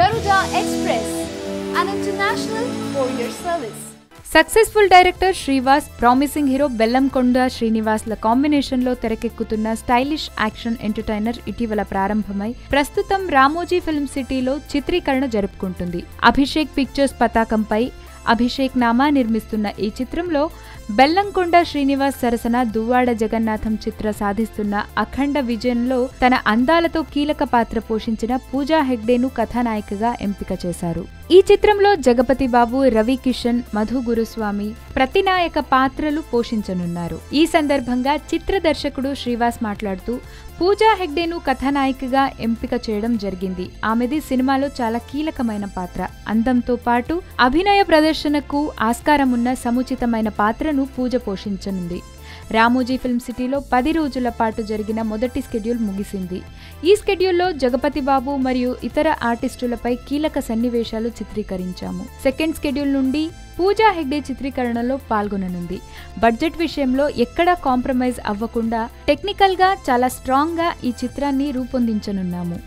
Express, an international courier service. Successful director Srivas promising hero Bellamkonda శ్రీనివాస్ల కాంబినేషన్లో తెరకెక్కుతున్న stylish action entertainer ఇటీవల ప్రారంభమై ప్రస్తుతం రామోజీ ఫిల్మ్ సిటీలో చిత్రీకరణ జరుపుకుంటుంది అభిషేక్ పిక్చర్స్ పతాకంపై అభిషేక్ నామా నిర్మిస్తున్న ఈ చిత్రంలో బెల్లంకొండ శ్రీనివాస్ సరసన దువ్వాడ జగన్నాథం చిత్ర సాధిస్తున్న అఖండ విజయంలో తన అందాలతో కీలక పాత్ర పోషించిన పూజా హెగ్డేను కథానాయికగా ఎంపిక చేశారు. ఈ చిత్రంలో జగపతి బాబు రవి కిషన్ మధు గురుస్వామి ప్రతినాయక పాత్రలు పోషించనున్నారు. ఈ సందర్భంగా చిత్ర దర్శకుడు శ్రీవాస్ మాట్లాడుతూ పూజా హెగ్డేను కథానాయికగా ఎంపిక చేయడం జరిగింది. ఆమెది సినిమాలో చాలా కీలకమైన పాత్ర. అందంతో పాటు అభినయ ప్రదర్శనకు ఆస్కారం ఉన్న సముచితమైన పాత్రను పూజ పోషించనుంది. రామోజీ ఫిల్మ్ సిటీలో పది రోజుల పాటు జరిగిన మొదటి స్కెడ్యూల్ ముగిసింది. ఈ స్కెడ్యూల్లో జగపతి బాబు మరియు ఇతర ఆర్టిస్టులపై కీలక సన్నివేశాలు చిత్రీకరించాము. సెకండ్ స్కెడ్యూల్ నుండి పూజా హెగ్డే చిత్రీకరణలో పాల్గొననుంది. బడ్జెట్ విషయంలో ఎక్కడా కాంప్రమైజ్ అవ్వకుండా టెక్నికల్గా చాలా స్ట్రాంగ్గా ఈ చిత్రాన్ని రూపొందించనున్నాము.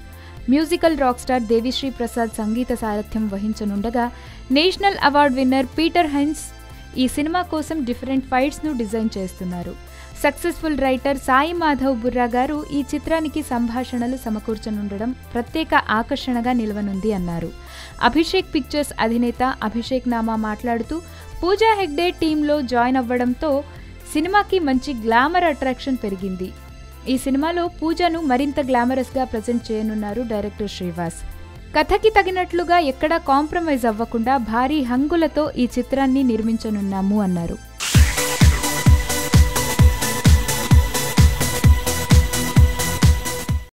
Musical rock star Devi Sri Prasad సంగీత సారథ్యం వహించనుండగా national award winner Peter Hein ఈ సినిమా కోసం డిఫరెంట్ ఫైట్స్ను డిజైన్ చేస్తున్నారు. సక్సెస్ఫుల్ రైటర్ సాయి మాధవ్ బుర్రా గారు ఈ చిత్రానికి సంభాషణలు సమకూర్చనుండడం ప్రత్యేక ఆకర్షణగా నిలవనుంది అన్నారు. అభిషేక్ పిక్చర్స్ అధినేత అభిషేక్ నామా మాట్లాడుతూ పూజా హెగ్డే టీంలో జాయిన్ అవ్వడంతో సినిమాకి మంచి గ్లామర్ అట్రాక్షన్ పెరిగింది. ఈ సినిమాలో పూజను మరింత గ్లామరస్గా ప్రజెంట్ చేయనున్నారు డైరెక్టర్ శ్రీవాస్. కథకి తగినట్లుగా ఎక్కడా కాంప్రమైజ్ అవ్వకుండా భారీ హంగులతో ఈ చిత్రాన్ని నిర్మించనున్నాము అన్నారు.